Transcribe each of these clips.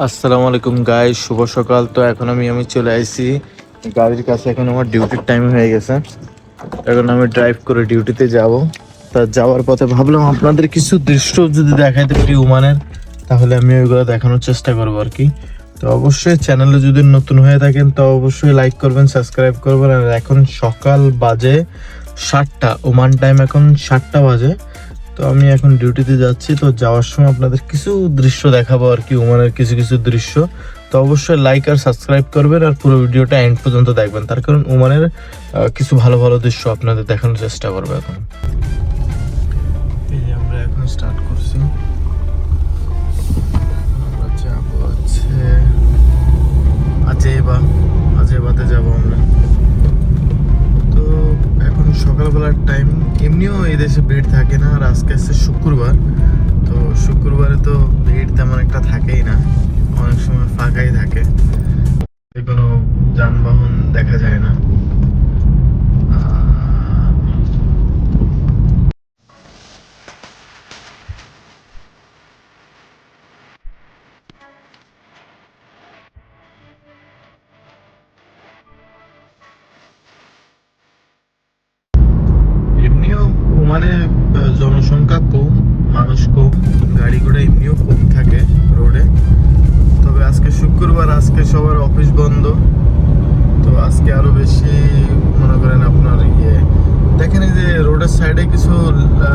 আসসালামু আলাইকুম গাই শুভ সকাল। তো এখন আমি আমি চলে আইছি। গাড়ির কাছে এখন আমার ডিউটির টাইম হয়ে গেছে। এখন আমি ড্রাইভ করে ডিউটিতে যাব। তা যাওয়ার পথে ভাবলাম আপনাদের কিছু দৃশ্য যদি দেখাইতে পারি উমানের, তাহলে আমি ওইগুলো দেখানোর চেষ্টা করব আর কি। তো অবশ্যই চ্যানেলে যদি নতুন হয়ে থাকেন, তো অবশ্যই লাইক করবেন সাবস্ক্রাইব করবেন। আর এখন সকাল বাজে সাতটা ওমান টাইম এখন সাতটা বাজে। তো আমি এখন ডিউটিতে যাচ্ছি, তো যাওয়ার সময় আপনাদের কিছু দৃশ্য দেখাবো আর কি ওমানের কিছু কিছু দৃশ্য। তো অবশ্যই লাইক আর সাবস্ক্রাইব করবেন আর পুরো ভিডিওটা এন্ড পর্যন্ত দেখবেন। তার কারণ ওমানের কিছু ভালো ভালো দৃশ্য আপনাদের দেখানোর চেষ্টা করব এখন। এই আমরা এখন স্টার্ট করছি। আজেবা, আজেবাতে যাব আমরা। এখন সকালবেলার টাইম এমনিও এদেশে দেশে ভিড় থাকে না, আর আজকে আসছে শুক্রবার। তো শুক্রবারে তো ভিড় তেমন একটা থাকেই না, অনেক সময় ফাঁকাই থাকে। কোনো যানবাহন দেখা যায় না। আজকে সবার অফিস বন্ধ। তো আজকে আরও বেশি, মনে করেন আপনার ইয়ে দেখেন এই যে রোডের সাইডে কিছু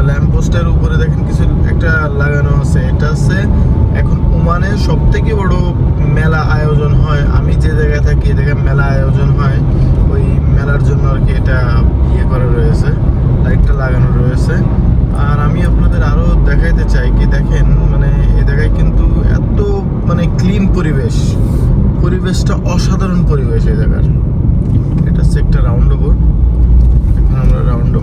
ল্যাম্প পোস্টের উপরে দেখেন কিছু একটা লাগানো আছে। এটা আছে এখন ওমানে সব থেকে বড় মেলা আয়োজন হয়। আমি যে জায়গায় থাকি, এই জায়গায় মেলা আয়োজন হয়। ওই মেলার জন্য আর কি এটা ইয়ে করা রয়েছে, লাইটটা লাগানো রয়েছে। আর আমি আপনাদের আরও দেখাইতে চাই কি, দেখেন মানে এ জায়গায় কিন্তু এত মানে ক্লিন পরিবেশ। পরিবেশটা অসাধারণ পরিবেশ এই জায়গার। এটা একটা রাউন্ড এখন আমরা রাউন্ড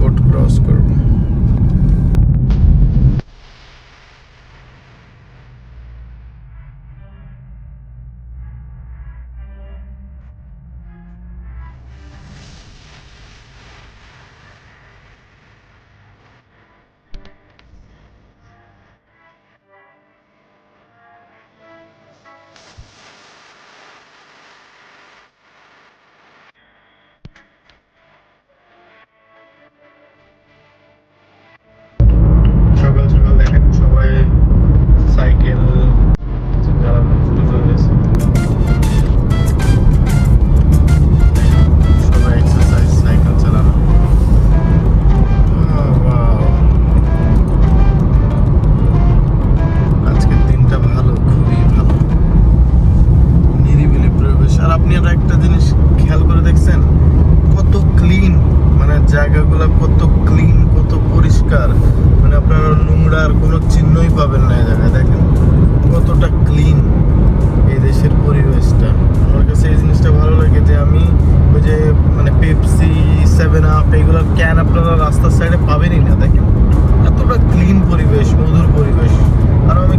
কোনো পাবেন না এই জায়গায়, দেখেন কতটা ক্লিন এই দেশের পরিবেশটা। আমার কাছে এই জিনিসটা ভালো লাগে যে আমি ওই যে মানে পেপসি সেভেন আপ এগুলো ক্যান আপনারা রাস্তার সাইডে পাবেনই না, দেখেন। এতটা ক্লিন পরিবেশ, মধুর পরিবেশ। আর আমি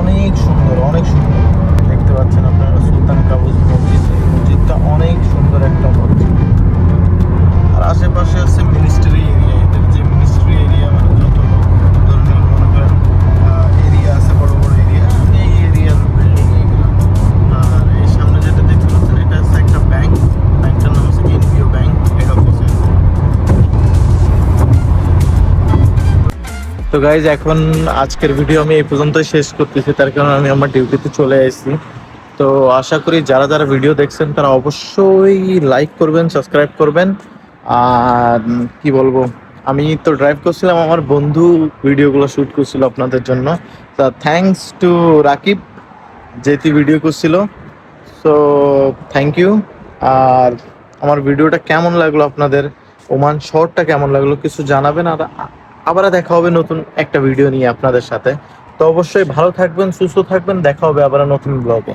অনেক সুন্দর অনেক সুন্দর। দেখতে পাচ্ছেন আপনারা সুলতান কাবুজ মসজিদ, এই মসজিদটা অনেক সুন্দর একটা মসজিদ। আর আশেপাশে আছে মিনিস্ট্রি গাইজ এখন আজকের ভিডিও আমি এই পর্যন্তই শেষ করতেছি। তার কারণ আমি আমার ডিউটিতে চলে এসেছি তো আশা করি যারা যারা ভিডিও দেখছেন, তারা অবশ্যই লাইক করবেন সাবস্ক্রাইব করবেন। আর কি বলব, আমি তো ড্রাইভ করছিলাম, আমার বন্ধু ভিডিওগুলো শ্যুট করছিল আপনাদের জন্য। তা থ্যাংকস টু রাকিব, যেটি ভিডিও করছিল। সো থ্যাংক ইউ আর আমার ভিডিওটা কেমন লাগল আপনাদের? ওমান শর্টটা কেমন লাগল? কিছু জানাবেন? আর আবার দেখা হবে নতুন একটা ভিডিও নিয়ে আপনাদের সাথে। তো অবশ্যই ভালো থাকবেন, সুস্থ থাকবেন, দেখা হবে আবার নতুন ব্লগে